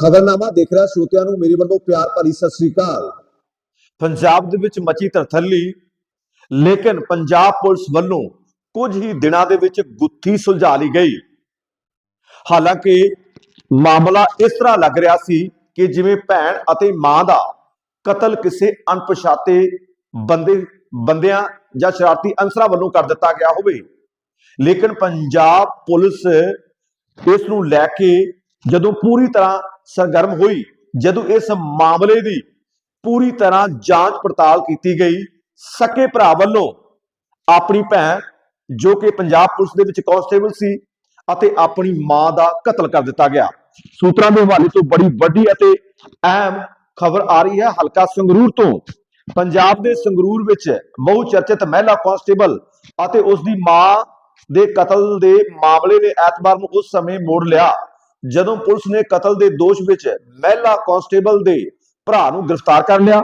ਖਬਰਨਾਮਾ ਦੇਖ ਰਿਹਾ ਸਰੋਤਿਆਂ ਨੂੰ, ਮੇਰੇ ਵੱਲੋਂ ਪਿਆਰ ਭਰੀ ਸਤਿ ਸ੍ਰੀ ਅਕਾਲ। ਪੰਜਾਬ ਦੇ ਵਿੱਚ ਮਚੀ ਤਰਥੱਲੀ ਲੇਕਿਨ ਪੰਜਾਬ ਪੁਲਿਸ ਵੱਲੋਂ ਕੁਝ ਹੀ ਦਿਨਾਂ ਦੇ ਵਿੱਚ ਗੁੱਥੀ ਸੁਲਝਾ ਲਈ ਗਈ। ਹਾਲਾਂਕਿ ਮਾਮਲਾ ਇਸ ਤਰ੍ਹਾਂ ਲੱਗ ਰਿਹਾ ਸੀ ਕਿ ਜਿਵੇਂ ਭੈਣ ਅਤੇ ਮਾਂ ਦਾ ਕਤਲ ਕਿਸੇ ਅਣਪਛਾਤੇ ਬੰਦੇ, ਬੰਦਿਆਂ ਜਾਂ ਸ਼ਰਾਰਤੀ ਅਨਸਰਾਂ ਵੱਲੋਂ ਕਰ ਦਿੱਤਾ ਗਿਆ ਹੋਵੇ। ਲੇਕਿਨ ਪੰਜਾਬ ਪੁਲਿਸ ਇਸ ਨੂੰ ਲੈ ਕੇ ਜਦੋਂ ਪੂਰੀ ਤਰ੍ਹਾਂ ਸਰਗਰਮ ਹੋਈ, ਜਦੋਂ ਇਸ ਮਾਮਲੇ ਦੀ ਪੂਰੀ ਤਰ੍ਹਾਂ ਜਾਂਚ ਪੜਤਾਲ ਕੀਤੀ ਗਈ, ਸਕੇ ਭਰਾ ਵੱਲੋਂ ਆਪਣੀ ਭੈਣ, ਜੋ ਕਿ ਪੰਜਾਬ ਪੁਲਿਸ ਦੇ ਵਿੱਚ ਕਾਂਸਟੇਬਲ ਸੀ ਅਤੇ ਆਪਣੀ ਮਾਂ ਦਾ ਕਤਲ ਕਰ ਦਿੱਤਾ ਗਿਆ। ਸੂਤਰਾਂ ਦੇ ਹਵਾਲੇ ਤੋਂ ਬੜੀ ਵੱਡੀ ਅਤੇ ਅਹਿਮ ਖਬਰ ਆ ਰਹੀ ਹੈ। ਹਲਕਾ ਸੰਗਰੂਰ ਤੋਂ ਪੰਜਾਬ ਦੇ ਸੰਗਰੂਰ ਵਿੱਚ ਬਹੁ ਚਰਚਿਤ ਮਹਿਲਾ ਕਾਂਸਟੇਬਲ ਅਤੇ ਉਸ ਦੀ ਮਾਂ ਦੇ ਕਤਲ ਦੇ ਮਾਮਲੇ ਨੇ ਐਤਵਾਰ ਨੂੰ ਉਸ ਸਮੇਂ ਮੋੜ ਲਿਆ। ਜਦੋਂ ਪੁਲਿਸ ਨੇ ਕਤਲ ਦੇ ਦੋਸ਼ ਵਿੱਚ ਮਹਿਲਾ ਕਾਂਸਟੇਬਲ ਦੇ ਭਰਾ ਨੂੰ ਗ੍ਰਿਫਤਾਰ ਕਰ ਲਿਆ,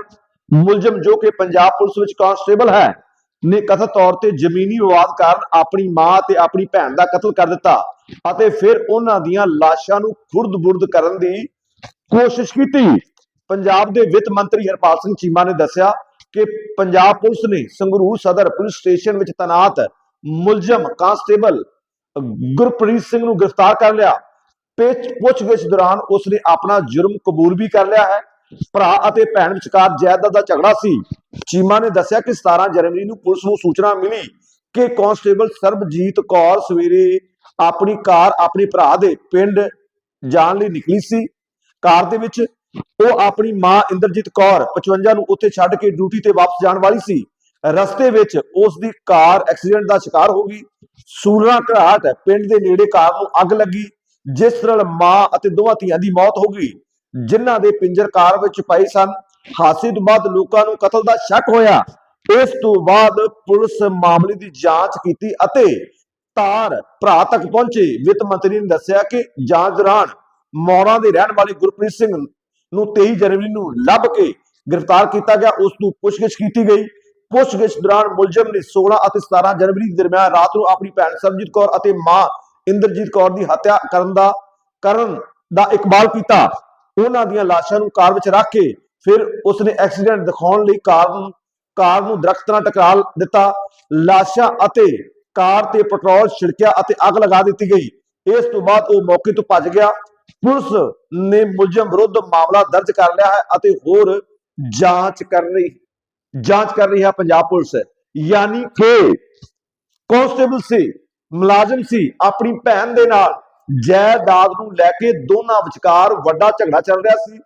ਮੁਲਜ਼ਮ ਜੋ ਕਿ ਪੰਜਾਬ ਪੁਲਿਸ ਵਿੱਚ ਕਾਂਸਟੇਬਲ ਹੈ, ਨੇ ਕਥਿਤ ਤੌਰ ਤੇ ਜ਼ਮੀਨੀ ਵਿਵਾਦ ਕਾਰਨ ਆਪਣੀ ਮਾਂ ਤੇ ਆਪਣੀ ਭੈਣ ਦਾ ਕਤਲ ਕਰ ਦਿੱਤਾ ਅਤੇ ਫਿਰ ਉਹਨਾਂ ਦੀਆਂ ਲਾਸ਼ਾਂ ਨੂੰ ਖੁਰਦ-ਬੁਰਦ ਕਰਨ ਦੀ ਕੋਸ਼ਿਸ਼ ਕੀਤੀ। ਪੰਜਾਬ ਦੇ ਵਿੱਤ ਮੰਤਰੀ ਹਰਪਾਲ ਸਿੰਘ ਚੀਮਾ ਨੇ ਦੱਸਿਆ ਕਿ ਪੰਜਾਬ ਪੁਲਿਸ ਨੇ ਸੰਗਰੂਰ ਸਦਰ ਪੁਲਿਸ ਸਟੇਸ਼ਨ ਵਿੱਚ ਤੈਨਾਤ ਮੁਲਜ਼ਮ ਕਾਂਸਟੇਬਲ ਗੁਰਪ੍ਰੀਤ ਸਿੰਘ ਨੂੰ ਗ੍ਰਿਫਤਾਰ ਕਰ ਲਿਆ। ਪੁੱਛਗਿੱਛ ਦੌਰਾਨ ਉਸ ਨੇ ਆਪਣਾ ਜੁਰਮ ਕਬੂਲ ਵੀ ਕਰ ਲਿਆ ਹੈ। ਭਰਾ ਅਤੇ ਭੈਣ ਵਿਚਕਾਰ ਜਾਇਦਾਦ ਦਾ ਝਗੜਾ ਸੀ। ਚੀਮਾ ਨੇ ਦੱਸਿਆ ਕਿ 17 ਜਨਵਰੀ ਨੂੰ ਪੁਲਿਸ ਨੂੰ ਸੂਚਨਾ ਮਿਲੀ ਕਿ ਕਾਂਸਟੇਬਲ ਸਰਬਜੀਤ ਕੌਰ ਸਵੇਰੇ ਆਪਣੀ ਕਾਰ ਆਪਣੇ ਭਰਾ ਦੇ ਪਿੰਡ ਜਾਣ ਲਈ ਨਿਕਲੀ ਸੀ। ਕਾਰ ਦੇ ਵਿੱਚ ਉਹ ਆਪਣੀ ਮਾਂ ਇੰਦਰਜੀਤ ਕੌਰ 55 ਨੂੰ ਉੱਥੇ ਛੱਡ ਕੇ ਡਿਊਟੀ ਤੇ ਵਾਪਸ ਜਾਣ ਵਾਲੀ ਸੀ। ਰਸਤੇ ਵਿੱਚ ਉਸ ਦੀ ਕਾਰ ਐਕਸੀਡੈਂਟ ਦਾ ਸ਼ਿਕਾਰ ਹੋ ਗਈ। ਸੂਲਣਾ ਘਰਾਟ ਪਿੰਡ ਦੇ ਨੇੜੇ ਕਾਰ ਨੂੰ ਅੱਗ ਲੱਗੀ। ਜਿਸ ਨਾਲ ਮਾਂ ਅਤੇ ਦੋਵਾਂ ਧੀਆਂ ਦੀ ਮੌਤ ਹੋ ਗਈ, ਜਿਨ੍ਹਾਂ ਦੇ ਪਿੰਜਰ ਕਾਰ ਵਿੱਚ ਪਏ ਸਨ, ਹਾਦਸੇ ਤੋਂ ਬਾਅਦ ਲੋਕਾਂ ਨੂੰ ਕਤਲ ਦਾ ਸ਼ੱਕ ਹੋਇਆ। ਇਸ ਤੋਂ ਬਾਅਦ ਪੁਲਿਸ ਮਾਮਲੇ ਦੀ ਜਾਂਚ ਕੀਤੀ ਅਤੇ ਤਾਰ ਭਰਾ ਤੱਕ ਪਹੁੰਚੇ। ਵਿੱਤ ਮੰਤਰੀ ਨੇ ਦੱਸਿਆ ਕਿ ਜਾਂਚ ਦੌਰਾਨ ਮੌਰਾਂ ਦੇ ਰਹਿਣ ਵਾਲੇ ਗੁਰਪ੍ਰੀਤ ਸਿੰਘ ਨੂੰ 23 ਜਨਵਰੀ ਨੂੰ ਲੱਭ ਕੇ ਗ੍ਰਿਫਤਾਰ ਕੀਤਾ ਗਿਆ। ਉਸ ਨੂੰ ਪੁੱਛਗਿੱਛ ਕੀਤੀ ਗਈ। ਪੁੱਛਗਿੱਛ ਦੌਰਾਨ ਮੁਲਜ਼ਮ ਨੇ 16 ਅਤੇ 17 ਜਨਵਰੀ ਦੇ ਦਰਮਿਆਨ ਰਾਤ ਨੂੰ ਆਪਣੀ ਭੈਣ ਸਰਬਜੀਤ ਕੌਰ ਅਤੇ ਮਾਂ ਇੰਦਰਜੀਤ ਕੌਰ ਦੀ ਹੱਤਿਆ ਕਰਨ ਦਾ ਕਰਨ ਦਾ ਇਕਬਾਲ ਕੀਤਾ। ਉਹਨਾਂ ਦੀਆਂ ਲਾਸ਼ਾਂ ਨੂੰ ਕਾਰ ਵਿੱਚ ਰੱਖ ਕੇ ਫਿਰ ਉਸਨੇ ਐਕਸੀਡੈਂਟ ਦਿਖਾਉਣ ਲਈ ਕਾਰ ਨੂੰ ਕਾਰ ਨੂੰ ਦਰਖਤ ਨਾਲ ਟਕਰਾ ਦਿੱਤਾ। ਲਾਸ਼ਾਂ ਅਤੇ ਕਾਰ ਤੇ ਪੈਟਰੋਲ ਛਿੜਕਿਆ ਅਤੇ ਅੱਗ ਲਗਾ ਦਿੱਤੀ ਗਈ। ਇਸ ਤੋਂ ਬਾਅਦ ਉਹ ਮੌਕੇ ਤੋਂ ਭੱਜ ਗਿਆ। ਪੁਲਿਸ ਨੇ ਮੁਲਜ਼ਮ ਵਿਰੁੱਧ ਮਾਮਲਾ ਦਰਜ ਕਰ ਲਿਆ ਹੈ ਅਤੇ ਹੋਰ ਜਾਂਚ ਕਰ ਰਹੀ, ਜਾਂਚ ਕਰ ਰਹੀ ਹੈ ਪੰਜਾਬ ਪੁਲਿਸ। ਯਾਨੀ ਕਿ ਕਾਂਸਟੇਬਲ ਸੀ ਮੁਲਾਜ਼ਮ ਸੀ ਆਪਣੀ ਭੈਣ ਦੇ ਨਾਲ। ਜਾਇਦਾਦ ਨੂੰ ਲੈ ਕੇ ਦੋਨਾਂ ਵਿਚਕਾਰ ਵੱਡਾ ਝਗੜਾ ਚੱਲ ਰਿਹਾ ਸੀ।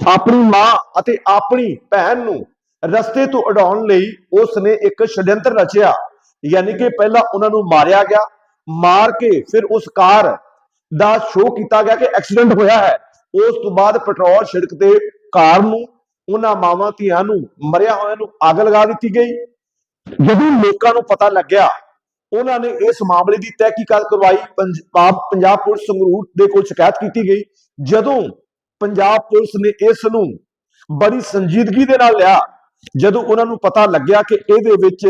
ਆਪਣੀ ਮਾਂ ਅਤੇ ਆਪਣੀ ਭੈਣ ਨੂੰ ਰਸਤੇ ਤੋਂ ਉਡਾਉਣ ਲਈ ਉਸ ਨੇ ਇੱਕ ਛਡਿੰਤਰ ਰਚਿਆ, ਯਾਨੀ ਕਿ ਪਹਿਲਾਂ ਉਹਨਾਂ ਨੂੰ ਮਾਰਿਆ ਗਿਆ। ਮਾਰ ਕੇ ਫਿਰ ਉਸ ਕਾਰ ਦਾ ਸ਼ੋਅ ਕੀਤਾ ਗਿਆ ਕਿ ਐਕਸੀਡੈਂਟ ਹੋਇਆ ਹੈ। ਉਸ ਤੋਂ ਬਾਅਦ ਪੈਟਰੋਲ ਛਿੜਕ ਤੇ ਕਾਰ ਨੂੰ ਉਹਨਾਂ ਮਾਵਾਂ ਧੀਆਂ ਨੂੰ, ਮਰਿਆ ਹੋਇਆ ਨੂੰ ਅੱਗ ਲਗਾ ਦਿੱਤੀ ਗਈ। ਜਦੋਂ ਲੋਕਾਂ ਨੂੰ ਪਤਾ ਲੱਗਿਆ ਉਹਨਾਂ ਨੇ ਇਸ ਮਾਮਲੇ ਦੀ ਤਹਿਕੀਕਾਤ ਕਰਵਾਈ ਪੰਜਾਬ ਪੰਜਾਬ ਪੁਲਿਸ ਸੰਗਰੂਰ ਦੇ ਕੋਲ ਸ਼ਿਕਾਇਤ ਕੀਤੀ ਗਈ। ਜਦੋਂ ਪੰਜਾਬ ਪੁਲਿਸ ਨੇ ਇਸ ਨੂੰ ਬੜੀ ਸੰਜੀਦਗੀ ਦੇ ਨਾਲ ਲਿਆ, ਜਦੋਂ ਉਹਨਾਂ ਨੂੰ ਪਤਾ ਲੱਗਿਆ ਕਿ ਇਹਦੇ ਵਿੱਚ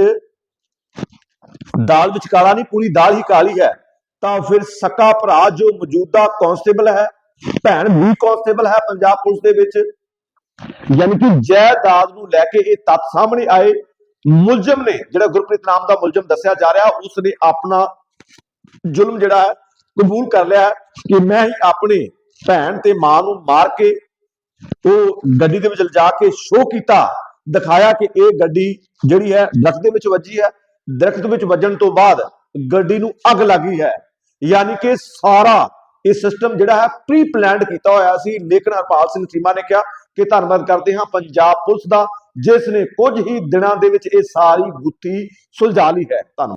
ਦਾਲ ਵਿੱਚ ਕਾਲਾ ਨਹੀਂ, ਪੂਰੀ ਦਾਲ ਹੀ ਕਾਲੀ ਹੈ, ਤਾਂ ਫਿਰ ਸਕਾ ਭਰਾ ਜੋ ਮੌਜੂਦਾ ਕਾਂਸਟੇਬਲ ਹੈ, ਭੈਣ ਵੀ ਕਾਂਸਟੇਬਲ ਹੈ, ਪੰਜਾਬ ਪੁਲਿਸ ਦੇ ਵਿੱਚ, ਯਾਨੀ ਕਿ ਜੈ ਜਾਇਦਾਦ ਨੂੰ ਲੈ ਕੇ ਇਹ ਤੱਥ ਸਾਹਮਣੇ ਆਏ ਮੁਲਜ਼ਮ ਨੇ, ਜਿਹੜਾ ਗੁਰਪ੍ਰੀਤ ਨਾਮ ਦਾ ਮੁਲਜ਼ਮ ਦੱਸਿਆ ਜਾ ਰਿਹਾ ਉਸ ਨੇ ਆਪਣਾ ਜ਼ੁਲਮ ਜਿਹੜਾ ਹੈ ਕਬੂਲ ਕਰ ਲਿਆ ਕਿ ਮੈਂ ਹੀ ਆਪਣੇ ਭੈਣ ਤੇ ਮਾਂ ਨੂੰ ਮਾਰ ਕੇ ਉਹ ਗੱਡੀ ਦੇ ਵਿੱਚ ਲਿਜਾ ਕੇ ਸ਼ੋਅ ਕੀਤਾ, ਦਿਖਾਇਆ ਕਿ ਇਹ ਗੱਡੀ ਜਿਹੜੀ ਹੈ ਦਰਖਤ ਦੇ ਵਿੱਚ ਵੱਜੀ ਹੈ। ਦਰਖਤ ਵਿੱਚ ਵੱਜਣ ਤੋਂ ਬਾਅਦ ਗੱਡੀ ਨੂੰ ਅੱਗ ਲੱਗੀ ਹੈ। ਯਾਨੀ ਕਿ ਸਾਰਾ ਇਹ ਸਿਸਟਮ ਜਿਹੜਾ ਹੈ ਪ੍ਰੀ ਪਲਾਨਡ ਕੀਤਾ ਹੋਇਆ ਸੀ। ਲੇਕਿਨ ਹਰਪਾਲ ਸਿੰਘ ਚੀਮਾ ਨੇ ਕਿਹਾ ਕਿ ਧੰਨਵਾਦ ਕਰਦੇ ਹਾਂ ਪੰਜਾਬ ਪੁਲਿਸ ਦਾ ਜਿਸ ਨੇ ਕੁਝ ਹੀ ਦਿਨਾਂ ਦੇ ਵਿੱਚ ਇਹ ਸਾਰੀ ਗੁੱਥੀ ਸੁਲਝਾ ਲਈ ਹੈ। ਧੰਨਵਾਦ।